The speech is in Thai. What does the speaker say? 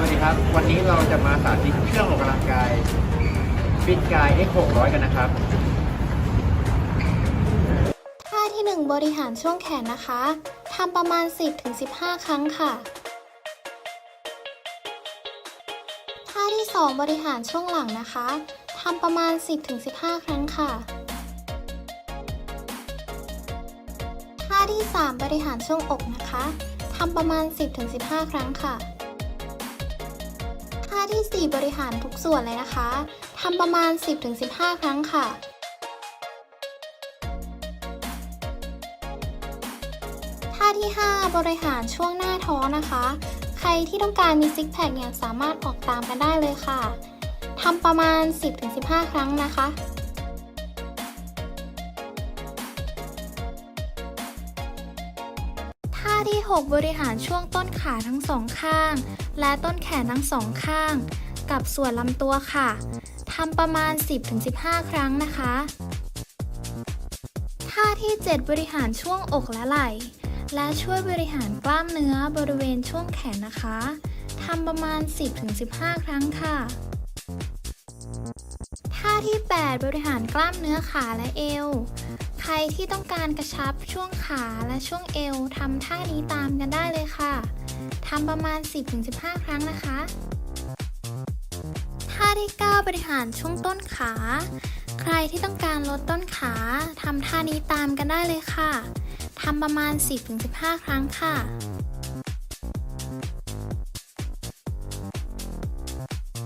วัสดีครับ วันนี้เราจะมาสาธิตเครื่องออกกำลังกายฟิตกาย X 600 กันนะครับท่าที่ 1 บริหารช่วงแขนนะคะทำประมาณ 10-15 ครั้งค่ะท่าที่ 2 บริหารช่วงหลังนะคะทำประมาณ 10-15 ครั้งค่ะท่าที่ 3 บริหารช่วงอกนะคะทำประมาณ 10-15 ครั้งค่ะ ท่าที่ 4 บริหารทุกส่วนเลยนะคะทำประมาณ 10-15 ครั้งค่ะท่าที่ 5 บริหารช่วงหน้าท้องนะคะ ใครที่ต้องการมีซิกแพคเนี่ยสามารถออกตามกันได้เลยค่ะทำประมาณ 10-15 ครั้งนะคะ ท่าที่ 6 บริหารช่วงต้นขาทั้งสองข้าง และต้นแขนทั้งสองข้าง กับส่วนลำตัวค่ะทำประมาณ 10-15 ครั้งนะคะท่าที่ 7 บริหารช่วงอกและไหล่ และช่วยบริหารกล้ามเนื้อบริเวณช่วงแขนนะคะทำประมาณ 10-15 ครั้งค่ะท่าที่ 8 บริหารกล้ามเนื้อขาและเอว รที่ต้องการกระชับช่วงขาและช่วงเอวทำท่านี้ตามกันได้เลยค่ะทำประมาณ 10-15 ครั้งนะคะท่าที่ 9 บริหารช่วงต้นขา ใครที่ต้องการลดต้นขาทำท่านี้ตามกันได้เลยค่ะทำประมาณ 10-15 ครั้งค่ะ